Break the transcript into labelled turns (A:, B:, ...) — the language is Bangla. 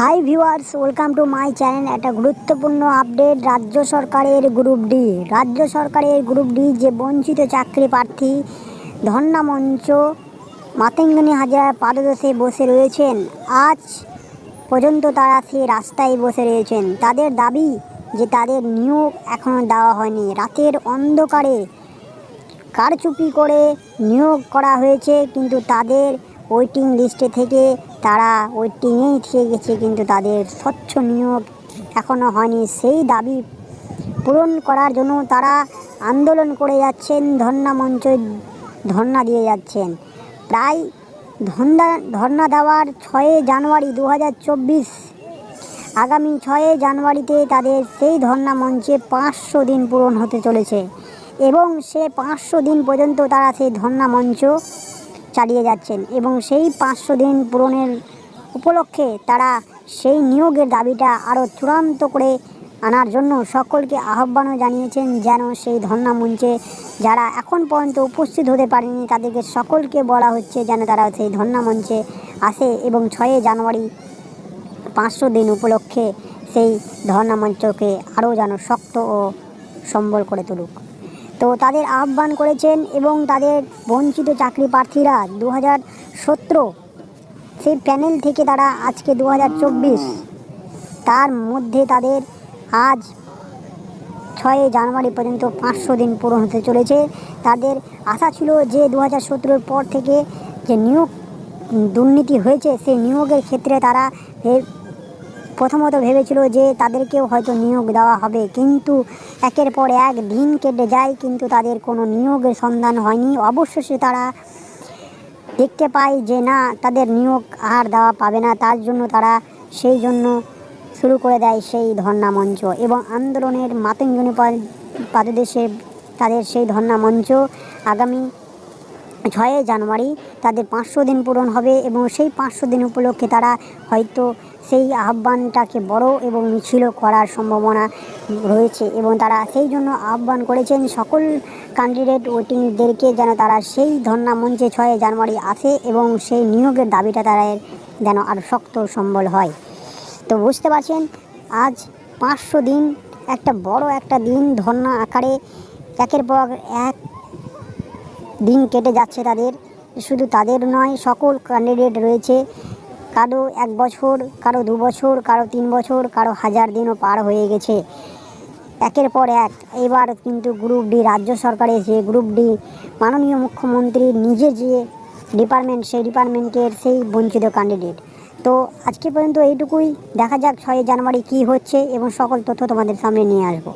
A: Hi viewers welcome to my channel একটা গুরুত্বপূর্ণ আপডেট রাজ্য সরকারের গ্রুপ ডি রাজ্য সরকারের গ্রুপ ডি যে বঞ্চিত চাকরি প্রার্থী ধর্ণা মঞ্চ মাতঙ্গিনী হাজার পাদদেশে বসে রয়েছেন। আজ পর্যন্ত তারা সে রাস্তায় বসে রয়েছেন। তাদের দাবি যে তাদের নিয়োগ এখনও দেওয়া হয়নি। রাতের অন্ধকারে কারচুপি করে নিয়োগ করা হয়েছে, কিন্তু তাদের ওয়েটিং লিস্টে থেকে তারা ওয়েটিংয়েই থেকে গেছে কিন্তু তাদের স্বচ্ছ নিয়োগ এখনও হয়নি। সেই দাবি পূরণ করার জন্য তারা আন্দোলন করে যাচ্ছেন, ধর্ণা মঞ্চ ধর্ণা দিয়ে যাচ্ছেন। প্রায় ধর্ণা ধর্ণা দেওয়ার ছয়ে জানুয়ারি দু হাজার চব্বিশ, আগামী ছয়ে জানুয়ারিতে তাদের সেই ধর্ণা মঞ্চে পাঁচশো দিন পূরণ হতে চলেছে এবং সে পাঁচশো দিন পর্যন্ত তারা সেই ধর্ণা মঞ্চ চালিয়ে যাচ্ছেন এবং সেই পাঁচশো দিন পূরণের উপলক্ষে তারা সেই নিয়োগের দাবিটা আরও চূড়ান্ত করে আনার জন্য সকলকে আহ্বানও জানিয়েছেন যেন সেই ধর্ণা মঞ্চে যারা এখন পর্যন্ত উপস্থিত হতে পারেনি তাদেরকে সকলকে বলা হচ্ছে যেন তারা সেই ধর্ণা মঞ্চে আসে এবং ছয়ই জানুয়ারি পাঁচশো দিন উপলক্ষে সেই ধর্ণা মঞ্চকে আরও যেন শক্ত ও সম্বল করে তুলুক। তো তাদের আহ্বান করেছেন এবং তাদের বঞ্চিত চাকরি প্রার্থীরা দু হাজার সতেরো সেই প্যানেল থেকে তারা আজকে দু হাজার চব্বিশ। তার মধ্যে তাদের আজ ছয় জানুয়ারি পর্যন্ত পাঁচশো দিন পূরণ হতে চলেছে। তাদের আশা ছিল যে দু হাজার সতেরোর পর থেকে যে নিয়োগ দুর্নীতি হয়েছে, সেই নিয়োগের ক্ষেত্রে তারা প্রথমত ভেবেছিল যে তাদেরকেও হয়তো নিয়োগ দেওয়া হবে, কিন্তু একের পর এক দিন কেটে যায়, কিন্তু তাদের কোনো নিয়োগের সন্ধান হয়নি। অবশেষে তারা দেখতে পায় যে না, তাদের নিয়োগ আর দেওয়া পাবে না, তার জন্য তারা সেই জন্য শুরু করে দেয় সেই ধর্ণা মঞ্চ এবং আন্দোলনের মাতঙ্গিনী পাদদেশে তাদের সেই ধর্ণা মঞ্চ আগামী ছয়ই জানুয়ারি তাদের পাঁচশো দিন পূরণ হবে এবং সেই পাঁচশো দিন উপলক্ষে তারা হয়তো সেই আহ্বানটাকে বড় এবং মিছিলও করার সম্ভাবনা রয়েছে এবং তারা সেই জন্য আহ্বান করেছেন সকল ক্যান্ডিডেট ওয়েটিংদেরকে যেন তারা সেই ধর্ণা মঞ্চে ছয়ই জানুয়ারি আসে এবং সেই নিয়োগের দাবিটা তারা যেন আরও শক্ত সম্বল হয়। তো বুঝতে পারছেন, আজ পাঁচশো দিন, একটা বড় একটা দিন ধর্ণা আকারে, একের পর এক দিন কেটে যাচ্ছে তাদের। শুধু তাদের নয়, সকল ক্যান্ডিডেট রয়েছে। কারও এক বছর, কারও দু বছর, কারও তিন বছর, কারও হাজার দিনও পার হয়ে গেছে। একের পর এক, এবার কিন্তু গ্রুপ ডি রাজ্য সরকারের যে গ্রুপ ডি মাননীয় মুখ্যমন্ত্রীর নিজে যে ডিপার্টমেন্ট সেই ডিপার্টমেন্টের সেই বঞ্চিত ক্যান্ডিডেট তো আজকে পর্যন্ত এইটুকুই। দেখা যাক ছয়ই জানুয়ারি কী হচ্ছে এবং সকল তথ্য তোমাদের সামনে নিয়ে আসব।